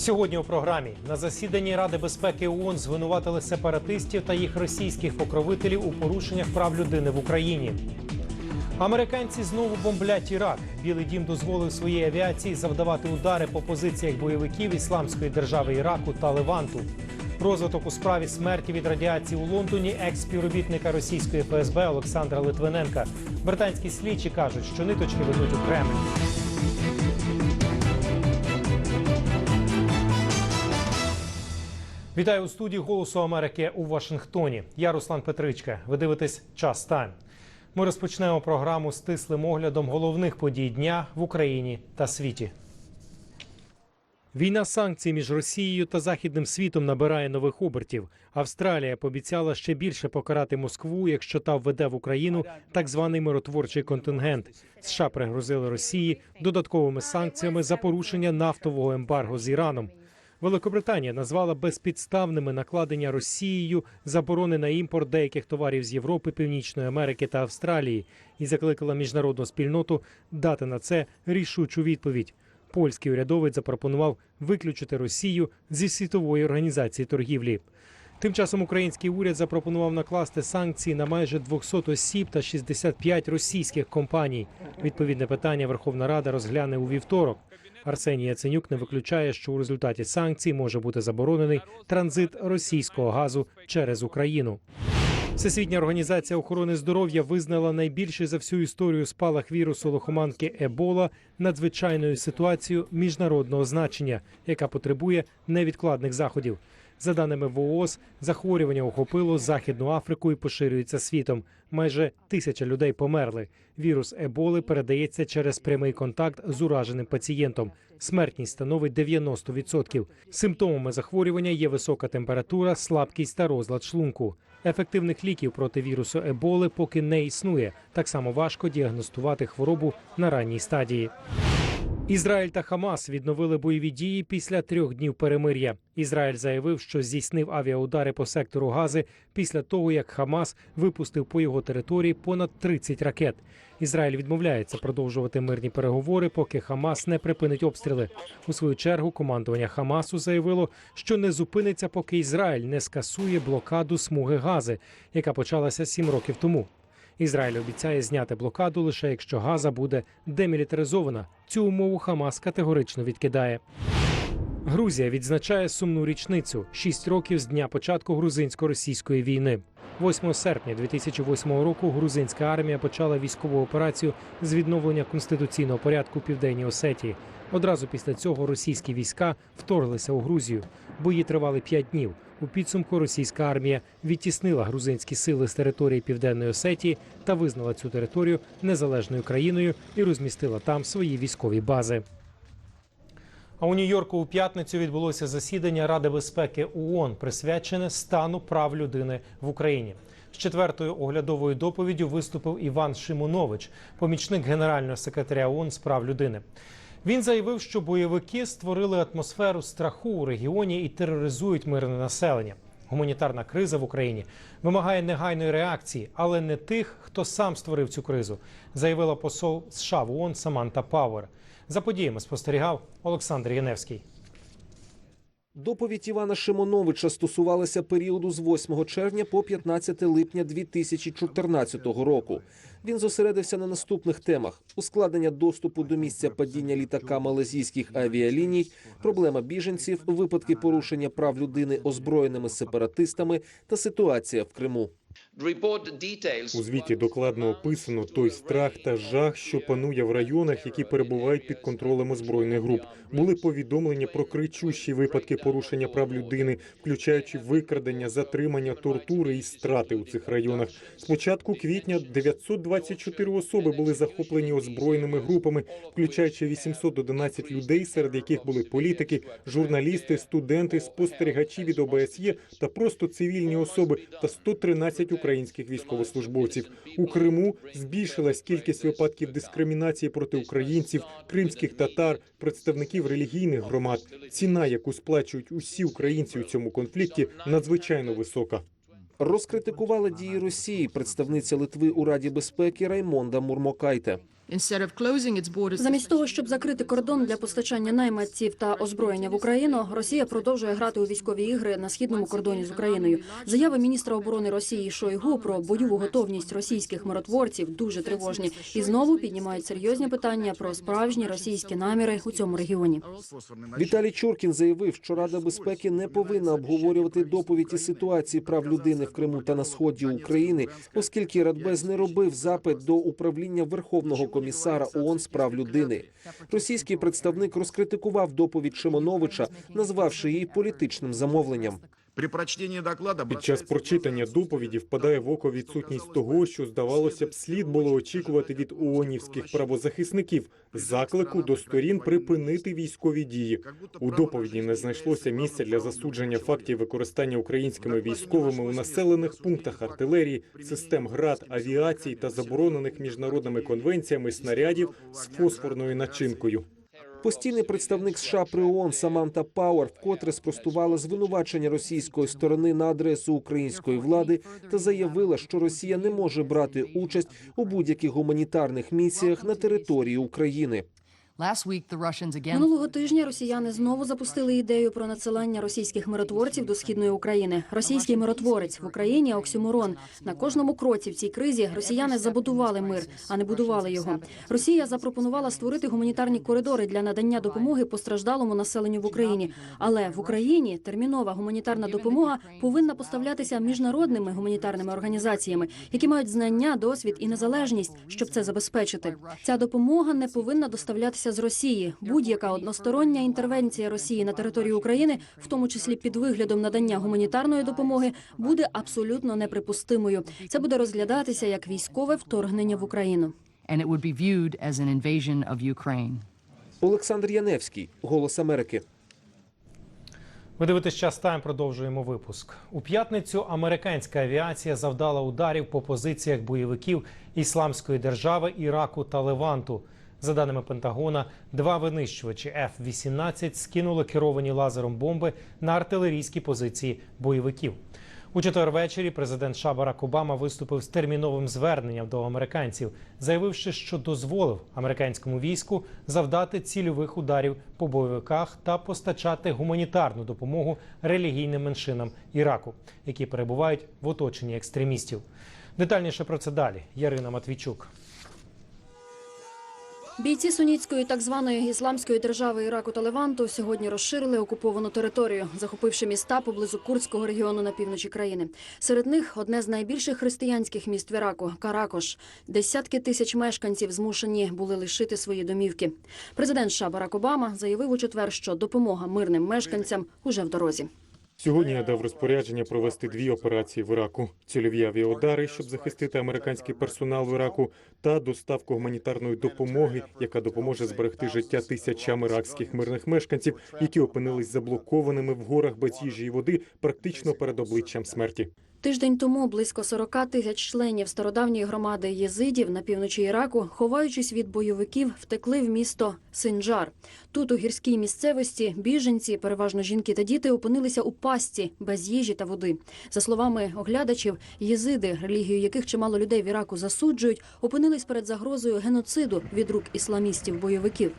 Сьогодні у програмі на засіданні Ради безпеки ООН звинуватили сепаратистів та їх російських покровителів у порушеннях прав людини в Україні. Американці знову бомблять Ірак. Білий дім дозволив своїй авіації завдавати удари по позиціях бойовиків Ісламської держави Іраку та Леванту. Розвиток у справі смерті від радіації у Лондоні екс-співробітника російської ФСБ Олександра Литвиненка. Британські слідчі кажуть, що ниточки ведуть у Кремль. Вітаю у студії Голосу Америки у Вашингтоні. Я Руслан Петричка. Ви дивитесь час тайм. Ми розпочнемо програму з тислим оглядом головних подій дня в Україні та світі. Війна санкцій між Росією та західним світом набирає нових обертів. Австралія пообіцяла ще більше покарати Москву, якщо та введе в Україну так званий миротворчий контингент. США пригрозили Росії додатковими санкціями за порушення нафтового ембарго з Іраном. Великобританія назвала безпідставними накладення Росією заборони на імпорт деяких товарів з Європи, Північної Америки та Австралії і закликала міжнародну спільноту дати на це рішучу відповідь. Польський урядовець запропонував виключити Росію зі світової організації торгівлі. Тим часом український уряд запропонував накласти санкції на майже 200 осіб та 65 російських компаній. Відповідне питання Верховна Рада розгляне у вівторок. Арсеній Яценюк не виключає, що у результаті санкцій може бути заборонений транзит російського газу через Україну. Всесвітня організація охорони здоров'я визнала найбільший за всю історію спалах вірусу лихоманки Ебола надзвичайною ситуацією міжнародного значення, яка потребує невідкладних заходів. За даними ВООЗ, захворювання охопило Західну Африку і поширюється світом. Майже тисяча людей померли. Вірус Еболи передається через прямий контакт з ураженим пацієнтом. Смертність становить 90%. Симптомами захворювання є висока температура, слабкість та розлад шлунку. Ефективних ліків проти вірусу Еболи поки не існує. Так само важко діагностувати хворобу на ранній стадії. Ізраїль та Хамас відновили бойові дії після трьох днів перемир'я. Ізраїль заявив, що здійснив авіаудари по сектору Гази після того, як Хамас випустив по його території понад 30 ракет. Ізраїль відмовляється продовжувати мирні переговори, поки Хамас не припинить обстріли. У свою чергу командування Хамасу заявило, що не зупиниться, поки Ізраїль не скасує блокаду смуги Гази, яка почалася сім років тому. Ізраїль обіцяє зняти блокаду лише якщо Газа буде демілітаризована. Цю умову Хамас категорично відкидає. Грузія відзначає сумну річницю шість років з дня початку грузинсько-російської війни. 8 серпня 2008 року грузинська армія почала військову операцію з відновлення конституційного порядку в південній Осетії. Одразу після цього російські війська вторглися у Грузію. Бої тривали п'ять днів. У підсумку російська армія відтіснила грузинські сили з території південної Осетії та визнала цю територію незалежною країною і розмістила там свої військові бази. А у Нью-Йорку у п'ятницю відбулося засідання Ради безпеки ООН, присвячене стану прав людини в Україні. З четвертою оглядовою доповіддю виступив Іван Шимонович, помічник генерального секретаря ООН з прав людини. Він заявив, що бойовики створили атмосферу страху у регіоні і тероризують мирне населення. Гуманітарна криза в Україні вимагає негайної реакції, але не тих, хто сам створив цю кризу, заявила посол США в ООН Саманта Пауер. За подіями спостерігав Олександр Яневський. Доповідь Івана Шимоновича стосувалася періоду з 8 червня по 15 липня 2014 року. Він зосередився на наступних темах: ускладнення доступу до місця падіння літака малазійських авіаліній, проблема біженців, випадки порушення прав людини озброєними сепаратистами та ситуація в Криму. У звіті докладно описано той страх та жах, що панує в районах, які перебувають під контролем озброєних груп. Були повідомлення про кричущі випадки порушення прав людини, включаючи викрадення, затримання, тортури і страти у цих районах. З початку квітня 924 особи були захоплені озброєними групами, включаючи 811 людей, серед яких були політики, журналісти, студенти, спостерігачі від ОБСЄ та просто цивільні особи та 113 українських військовослужбовців. У Криму збільшилась кількість випадків дискримінації проти українців, кримських татар, представників релігійних громад. Ціна, яку сплачують усі українці у цьому конфлікті, надзвичайно висока. Розкритикувала дії Росії представниця Литви у Раді безпеки Раймонда Мурмокайте. Instead of closing its borders, Замість того, щоб закрити кордон для постачання найманців та озброєння в Україну, Росія продовжує грати у військові ігри на східному кордоні з Україною. Заяви міністра оборони Росії Шойгу про бойову готовність російських миротворців дуже тривожні і знову піднімають серйозні питання про справжні російські наміри у цьому регіоні. Віталій Чуркін заявив, що Рада безпеки не повинна обговорювати доповіді ситуації прав людини в Криму та на сході України, оскільки Радбез не робив запит до управління Верховного комісара ООН з прав людини. Російський представник розкритикував доповідь Шимоновича, назвавши її політичним замовленням. При прочтении доклада Під час прочитання доповіді впадає в око відсутність того, що здавалося б, слід було очікувати від ООНівських правозахисників. Заклику до сторін припинити військові дії. У доповіді не знайшлося місця для засудження фактів використання українськими військовими у населених пунктах артилерії, систем град, авіації та заборонених міжнародними конвенціями снарядів з фосфорною начинкою. Постійний представник США при ООН Саманта Пауер вкотре спростувала звинувачення російської сторони на адресу української влади та заявила, що Росія не може брати участь у будь-яких гуманітарних місіях на території України. Минулого тижня росіяни знову запустили ідею про надсилання російських миротворців до східної України. Російський миротворець в Україні оксюморон. На кожному кроці в цій кризі росіяни забудували мир, а не будували його. Росія запропонувала створити гуманітарні коридори для надання допомоги постраждалому населенню в Україні. Але в Україні термінова гуманітарна допомога повинна поставлятися міжнародними гуманітарними організаціями, які мають знання, досвід і незалежність, щоб це забезпечити. Ця допомога не повинна доставлятися з Росії. Будь-яка одностороння інтервенція Росії на територію України, в тому числі під виглядом надання гуманітарної допомоги, буде абсолютно неприпустимою. Це буде розглядатися як військове вторгнення в Україну. Олександр Яневський, Голос Америки. Ви дивитесь час тайм. Продовжуємо випуск. У п'ятницю американська авіація завдала ударів по позиціях бойовиків Ісламської держави, Іраку та Леванту. За даними Пентагона, два винищувачі F-18 скинули керовані лазером бомби на артилерійські позиції бойовиків. У четвер ввечері президент США Барак Обама виступив з терміновим зверненням до американців, заявивши, що дозволив американському війську завдати цільових ударів по бойовиках та постачати гуманітарну допомогу релігійним меншинам Іраку, які перебувають в оточенні екстремістів. Детальніше про це далі. Ярина Матвійчук. Бійці сунітської так званої ісламської держави Іраку та Леванту сьогодні розширили окуповану територію, захопивши міста поблизу курдського регіону на півночі країни. Серед них одне з найбільших християнських міст в Іраку Каракош. Десятки тисяч мешканців змушені були лишити свої домівки. Президент США Барак Обама заявив у четвер, що допомога мирним мешканцям уже в дорозі. Сьогодні я дав розпорядження провести дві операції в Іраку: цільові авіаудари, щоб захистити американський персонал в Іраку, та доставку гуманітарної допомоги, яка допоможе зберегти життя тисячам іракських мирних мешканців, які опинились заблокованими в горах без їжі і води, практично перед обличчям смерті. Тиждень тому близько 40 тисяч членів стародавньої громади єзидів на півночі Іраку, ховаючись від бойовиків, втекли в місто Синджар. Тут, у гірській місцевості, біженці, переважно жінки та діти, опинилися у пастці без їжі та води. За словами оглядачів, єзиди, релігію яких чимало людей в Іраку засуджують, опинились перед загрозою геноциду від рук ісламістів-бойовиків.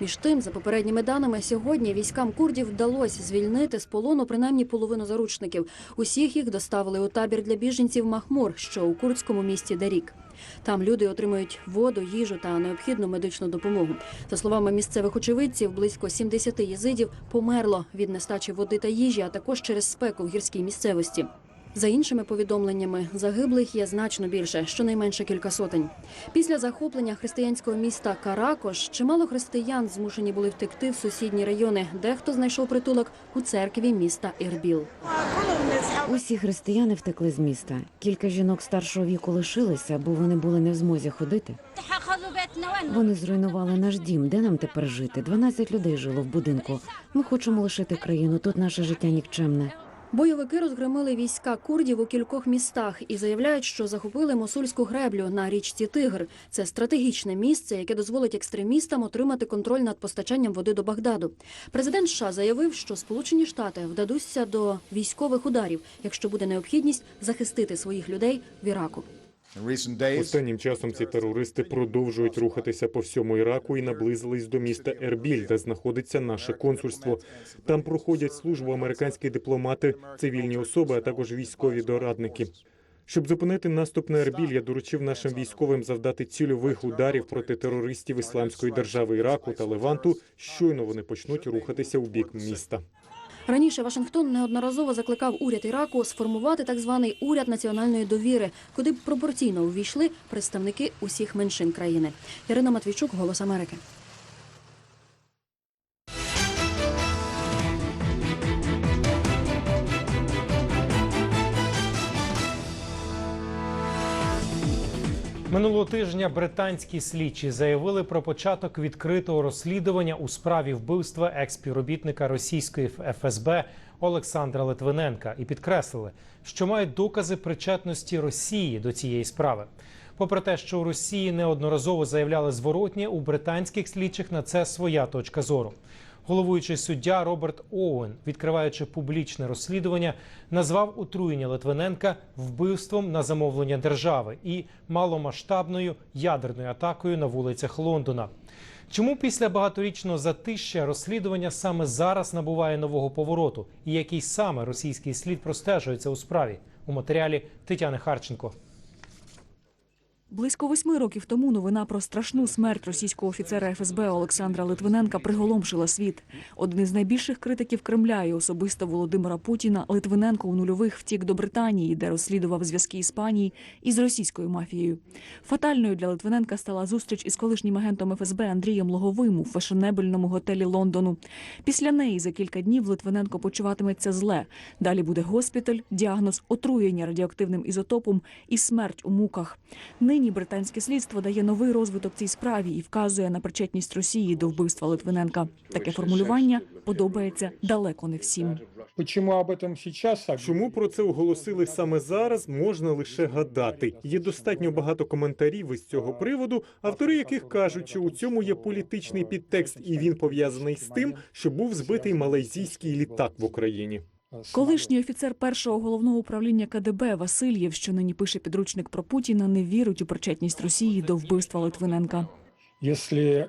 Між тим, за попередніми даними, сьогодні військам курдів вдалося звільнити з полону принаймні половину заручників. Усіх їх доставили у табір для біженців Махмур, що у курдському місті Дарік. Там люди отримують воду, їжу та необхідну медичну допомогу. За словами місцевих очевидців, близько 70 єзидів померло від нестачі води та їжі, а також через спеку в гірській місцевості. За іншими повідомленнями, загиблих є значно більше, щонайменше кілька сотень. Після захоплення християнського міста Каракош чимало християн змушені були втекти в сусідні райони. Дехто знайшов притулок у церкві міста Ірбіл. Усі християни втекли з міста. Кілька жінок старшого віку лишилися, бо вони були не в змозі ходити. Вони зруйнували наш дім. Де нам тепер жити? 12 людей жило в будинку. Ми хочемо лишити країну. Тут наше життя нікчемне. Бойовики розгромили війська курдів у кількох містах і заявляють, що захопили мосульську греблю на річці Тигр. Це стратегічне місце, яке дозволить екстремістам отримати контроль над постачанням води до Багдаду. Президент США заявив, що Сполучені Штати вдадуться до військових ударів, якщо буде необхідність захистити своїх людей в Іраку. Останнім часом ці терористи продовжують рухатися по всьому Іраку і наблизились до міста Ербіль, де знаходиться наше консульство. Там проходять службу американські дипломати, цивільні особи, а також військові дорадники. Щоб зупинити наступ на Ербіль, я доручив нашим військовим завдати цільових ударів проти терористів Ісламської держави Іраку та Леванту. Щойно вони почнуть рухатися у бік міста. Раніше Вашингтон неодноразово закликав уряд Іраку сформувати так званий уряд національної довіри, куди б пропорційно увійшли представники усіх меншин країни. Ірина Матвійчук, Голос Америки. Минулого тижня британські слідчі заявили про початок відкритого розслідування у справі вбивства експівробітника російської ФСБ Олександра Литвиненка і підкреслили, що мають докази причетності Росії до цієї справи. Попри те, що у Росії неодноразово заявляли зворотнє, у британських слідчих на це своя точка зору. Головуючий суддя Роберт Оуен, відкриваючи публічне розслідування, назвав отруєння Литвиненка вбивством на замовлення держави і маломасштабною ядерною атакою на вулицях Лондона. Чому після багаторічного затища розслідування саме зараз набуває нового повороту, і який саме російський слід простежується у справі? У матеріалі Тетяни Харченко. Близько восьми років тому новина про страшну смерть російського офіцера ФСБ Олександра Литвиненка приголомшила світ. Один із найбільших критиків Кремля і особисто Володимира Путіна Литвиненко у нульових втік до Британії, де розслідував зв'язки Іспанії із російською мафією. Фатальною для Литвиненка стала зустріч із колишнім агентом ФСБ Андрієм Логовим у фешенебельному готелі Лондону. Після неї за кілька днів Литвиненко почуватиметься зле. Далі буде госпіталь, діагноз отруєння радіоактивним ізотопом і смерть у муках. Нині британське слідство дає новий розвиток цій справі і вказує на причетність Росії до вбивства Литвиненка. Таке формулювання подобається далеко не всім. Почему об этом сейчас? а Чому про це оголосили саме зараз, можна лише гадати. Є достатньо багато коментарів із цього приводу, автори яких кажуть, що у цьому є політичний підтекст, і він пов'язаний з тим, що був збитий малайзійський літак в Україні. Колишній офіцер першого головного управління КДБ Васильєв, що нині пише підручник про Путіна, не вірить у причетність Росії до вбивства Литвиненка. Если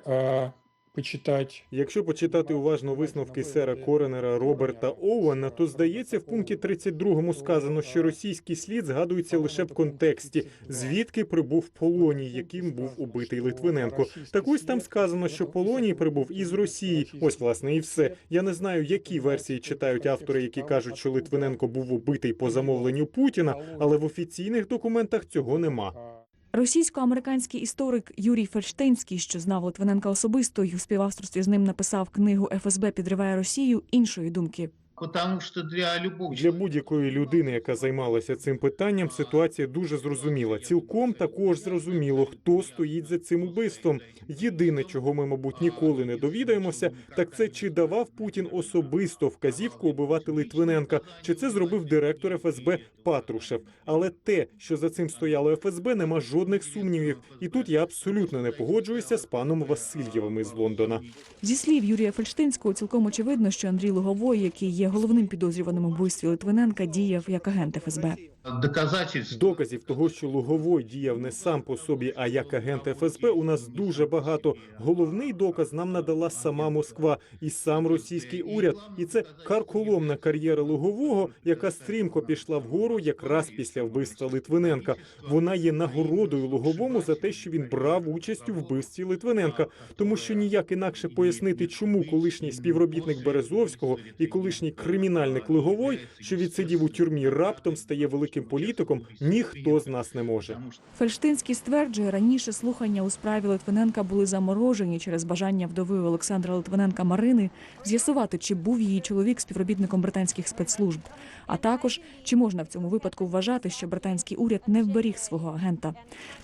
почитать Якщо почитати уважно висновки сера Коренера Роберта Оуена, то здається, в пункті 32 сказано, що російський слід згадується лише в контексті, звідки прибув Полоній, яким був убитий Литвиненко. Так ось там сказано, що Полоній прибув із Росії. Ось власне і все. Я не знаю, які версії читають автори, які кажуть, що Литвиненко був убитий по замовленню Путіна, але в офіційних документах цього нема. Російсько-американський історик Юрій Фельштейнський, що знав Литвиненка особисто і у співавторстві з ним написав книгу ФСБ підриває Росію іншої думки. Потому что для любого Для будь-якої людини, яка займалася цим питанням, ситуація дуже зрозуміла. Цілком також зрозуміло, хто стоїть за цим убивством. Єдине, чого ми, мабуть, ніколи не довідаємося, так це чи давав Путін особисто вказівку убивати Литвиненка, чи це зробив директор ФСБ Патрушев. Але те, що за цим стояло ФСБ, нема жодних сумнівів. І тут я абсолютно не погоджуюся з паном Васильєвим із Лондона. Зі слів Юрія Фельштинського, цілком очевидно, що Андрій Луговой, який є головним підозрюваним у вбивстві Литвиненка, діяв як агент ФСБ. Доказательств Доказів того, що Луговой діяв не сам по собі, а як агент ФСБ, у нас дуже багато. Головний доказ нам надала сама Москва і сам російський уряд. І це карколомна кар'єра Лугового, яка стрімко пішла вгору якраз після вбивства Литвиненка. Вона є нагородою Луговому за те, що він брав участь у вбивстві Литвиненка, тому що ніяк інакше пояснити, чому колишній співробітник Березовського і колишній кримінальник Луговой, що відсидів у тюрмі, раптом стає великим політиком, ніхто з нас не може. Фельштинський стверджує, раніше слухання у справі Литвиненка були заморожені через бажання вдови Олександра Литвиненка Марини з'ясувати, чи був її чоловік співробітником британських спецслужб, а також чи можна в цьому випадку вважати, що британський уряд не вберіг свого агента.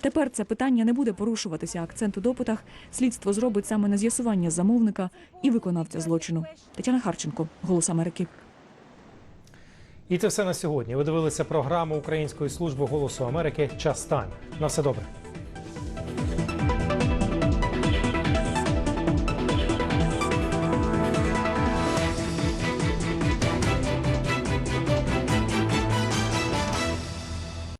Тепер це питання не буде порушуватися. Акцент у допитах слідство зробить саме на з'ясування замовника і виконавця злочину. Тетяна Харченко, Голос Америки. І це все на сьогодні. Ви дивилися програму Української служби голосу Америки. Час стань. На все добре.